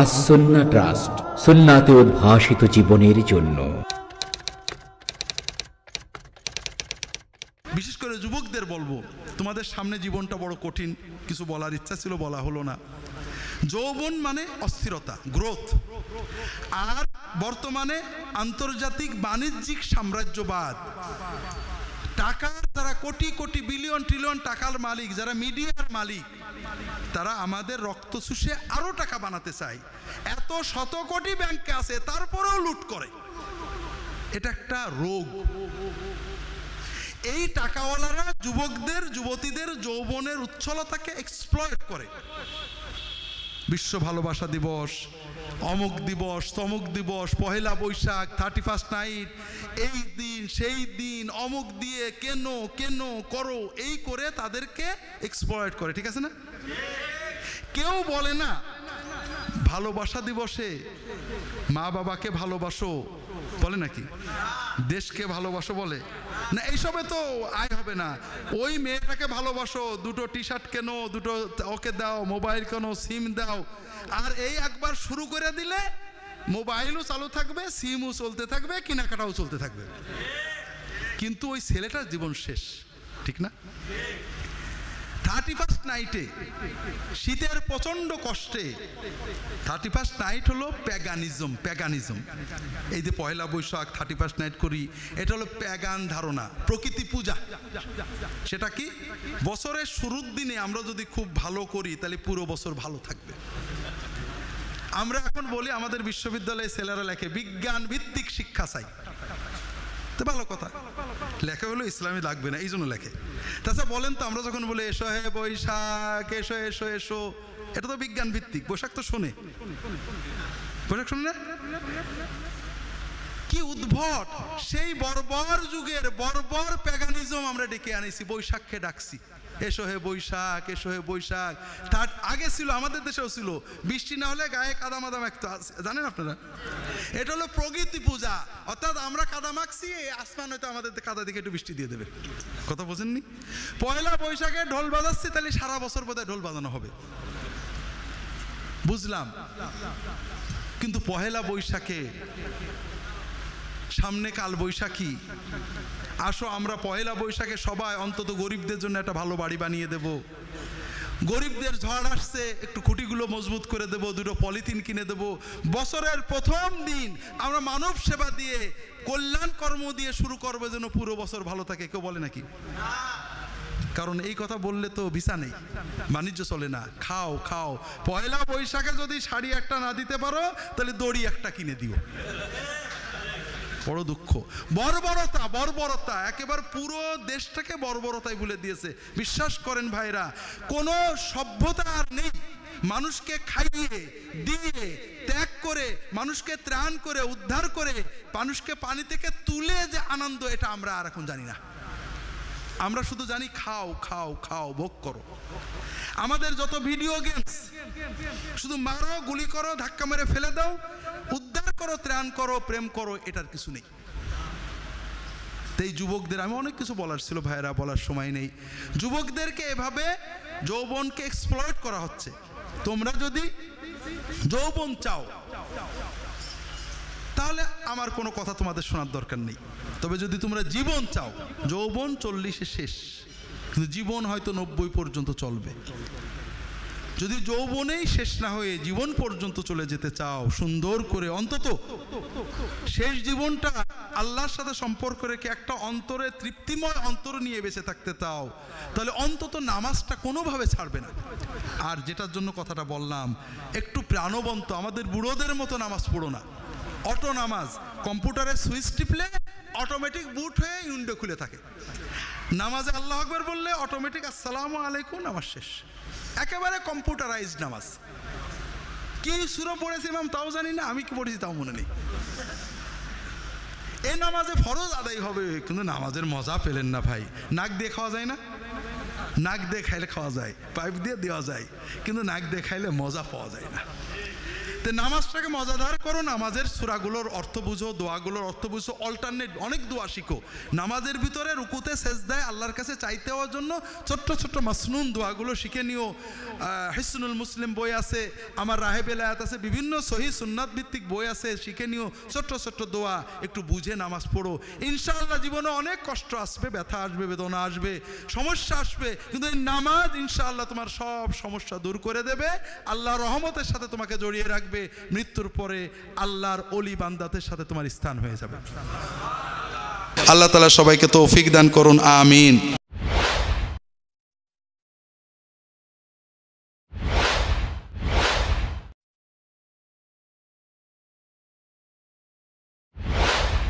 আসন্না trust, সুন্নাতে উদ্ভাসিত জীবনের জন্য। বিশেষ করে যুবকদের বলব, তোমাদের সামনে জীবনটা বড় কঠিন, কিছু বলার ইচ্ছা ছিল, বলা হলো না। যৌবন মানে অস্থিরতা গ্রোথ আর বর্তমানে আন্তর্জাতিক বাণিজ্যিক সাম্রাজ্যবাদ। টাকার যারা কোটি কোটি, বিলিয়ন ট্রিলিয়ন টাকার মালিক, যারা মিডিয়ার মালিক, তারা আমাদের রক্ত শুষে আরও টাকা বানাতে চায়। এত শত কোটি ব্যাংকে আছে, তারপরেও লুট করে। এটা একটা রোগ। এই টাকাওয়ালারা যুবকদের, যুবতীদের, যৌবনের উচ্ছলতাকে এক্সপ্লয়েট করে। বিশ্ব ভালোবাসা দিবস অমুক দিবস তমুক দিবস, Pohela Boishakh thirty first night এই দিন, সেই দিন অমুক দিয়ে কেন কেন করো, এই করে তাদেরকে এক্সপ্লয়েট করে, ঠিক আছে না? কেউ বলে না ভালোবাসা দিবসে মা বাবাকে ভালোবাসো বলে নাকি? দেশকে ভালোবাসো বলে? না, এইসবে তো আয় হবে না। ওই মেয়েটাকে ভালোবাসো, দুটো টি শার্ট কেন, দুটো ওকে দাও, মোবাইল কেন, সিম দাও। আর এই একবার শুরু করে দিলে মোবাইলও চালু থাকবে, সিমও চলতে থাকবে, কেনাকাটাও চলতে থাকবে। কিন্তু ওই ছেলেটার জীবন শেষ, ঠিক না? থার্টি ফার্স্ট নাইটে শীতের প্রচণ্ড কষ্টে থার্টি ফার্স্ট নাইট হলো প্যাগানিজম প্যাগানিজম এই যে Poila Boishakh thirty first night করি, এটা হলো প্যাগান ধারণা, প্রকৃতি পূজা। সেটা কি? বছরের শুরুর দিনে আমরা যদি খুব ভালো করি, তাহলে পুরো বছর ভালো থাকবে। আমরা এখন বলি আমাদের বিশ্ববিদ্যালয়ে ছেলেরা লেখে, বিজ্ঞান ভিত্তিক শিক্ষা চাই। তো ভালো কথা। লেখা হলো ইসলামী লাগবে না এই জন্য লেখে। তাছাড়া বলেন তো, আমরা যখন বলি, এসো হে বৈশাখ, এসো এসো এসো, এটা তো বিজ্ঞান ভিত্তিক, বৈশাখ তো শোনে। বৈশাখ শোনে না? কি উদ্ভট! সেই বর্বর যুগের বর্বর প্যাগানিজম আমরা ডেকে আনিছি, বৈশাখকে ডাকছি। এসো হে বৈশাখ এসো হে বৈশাখ। তার আগে ছিল, আমাদের দেশেও ছিল। বৃষ্টি না হলে গায়ে কাদা মাদা মাখতো জানেন আপনারা? এটা হলো প্রকৃতি পূজা। অর্থাৎ আমরা কাদা মাখছি, এই আসমান হয়তো আমাদের কাদা দিকে একটু বৃষ্টি দিয়ে দেবে। কথা বোঝেননি? পয়লা বৈশাখে ঢোল বাজাচ্ছি, তাহলে সারা বছর বোধহয় ঢোল বাজানো হবে। বুঝলাম। কিন্তু পহেলা বৈশাখে সামনে কাল বৈশাখী। আসো, আমরা পহেলা বৈশাখে সবাই অন্তত গরিবদের জন্য একটা ভালো বাড়ি বানিয়ে দেব। গরিবদের ঝড় আসছে, একটু খুঁটিগুলো মজবুত করে দেব, দুটো পলিথিন কিনে দেব। বছরের প্রথম দিন আমরা মানব সেবা দিয়ে, কল্যাণ কর্ম দিয়ে শুরু করব যেন পুরো বছর ভালো থাকে। কেউ বলে নাকি? কারণ এই কথা বললে তো ভিসা নেই, বাণিজ্য চলে না। খাও খাও। পয়লা বৈশাখে যদি শাড়ি একটা না দিতে পারো, তাহলে দড়ি একটা কিনে দিও। বড় দুঃখ। বর্বরতা বর্বরতা, একেবারে পুরো দেশটাকে বর্বরতায় ভুলে দিয়েছে। বিশ্বাস করেন ভাইরা, কোনো সভ্যতা আর নেই। মানুষকে খাইয়ে, দিয়ে, ত্যাগ করে, মানুষকে ত্রাণ করে, উদ্ধার করে, মানুষকে পানি থেকে তুলে যে আনন্দ, এটা আমরা আর এখন জানি না। আমরা শুধু জানি, খাও খাও খাও, ভোগ করো। আমাদের যত ভিডিও গেমস শুধু মারো, গুলি করো, ধাক্কা মেরে ফেলে দাও, উদ্ধার করো, ত্রাণ করো, প্রেম করো, এটার কিছু নেই। এই যুবকদের, আমি অনেক কিছু বলার ছিল ভাইয়েরা, বলার সময় নেই। যুবকদেরকে এভাবে যৌবনকে এক্সপ্লয়েট করা হচ্ছে। তোমরা যদি যৌবন চাও, তাহলে আমার কোনো কথা তোমাদের শোনার দরকার নেই। তবে যদি তোমরা জীবন চাও, যৌবন চল্লিশে শেষ। কিন্তু জীবন হয়তো নব্বই পর্যন্ত চলবে। যদি যৌবনেই শেষ না হয়ে জীবন পর্যন্ত চলে যেতে চাও, সুন্দর করে, অন্তত শেষ জীবনটা আল্লাহর সাথে সম্পর্ক রেখে একটা অন্তরে তৃপ্তিময় অন্তর নিয়ে বেঁচে থাকতে চাও, তাহলে অন্তত নামাজটা কোনোভাবে ছাড়বে না। আর যেটার জন্য কথাটা বললাম, একটু প্রাণবন্ত, আমাদের বুড়োদের মতো নামাজ পড়ো না। অটো নামাজ, কম্পিউটারে সুইচ টিপলে অটোমেটিক বুট হয়ে উইন্ডো খুলে থাকে। নামাজে আল্লাহ আকবর বললে অটোমেটিক আসসালামু আলাইকুম, নামাজ শেষ। একেবারে কম্পিউটারাইজড নামাজ। কি সুরো পড়েছি ম্যাম তাও জানি না, আমি কি পড়েছি তাও মনে নেই। এই নামাজে ফরজ আদায় হবে, কিন্তু নামাজের মজা পেলেন না ভাই। নাক দিয়ে খাওয়া যায় না? নাক দিয়ে খাইলে খাওয়া যায়, পাইপ দিয়ে দেওয়া যায়, কিন্তু নাক দিয়ে খাইলে মজা পাওয়া যায় না। তো নামাজটাকে মজাদার করো, নামাজের সুরাগুলোর অর্থ বুঝো, দোয়াগুলোর অর্থ বুঝো অল্টারনেট অনেক দোয়া শিখো। নামাজের ভিতরে রুকুতে শেষ দেয় আল্লাহর কাছে চাইতে হওয়ার জন্য ছোট্ট ছোট্ট মাসনুন দোয়াগুলো শিখে নিও। হিসনুল মুসলিম বই আছে, আমার রাহেব এলায়াত আছে, বিভিন্ন সহি সুন্নাত ভিত্তিক বই আছে, শিখে নিও। ছোট্ট ছোট্ট দোয়া, একটু বুঝে নামাজ পড়ো। ইনশাআল্লাহ জীবনে অনেক কষ্ট আসবে, ব্যথা আসবে, বেদনা আসবে, সমস্যা আসবে, কিন্তু এই নামাজ ইনশাআল্লাহ তোমার সব সমস্যা দূর করে দেবে। আল্লাহ রহমতের সাথে তোমাকে জড়িয়ে রাখবে। মৃত্যুর পরে আল্লাহর অলি বান্দাদের সাথে তোমার স্থান হয়ে যাবে। আল্লাহ তালা সবাইকে তৌফিক দান করুন, আমিন।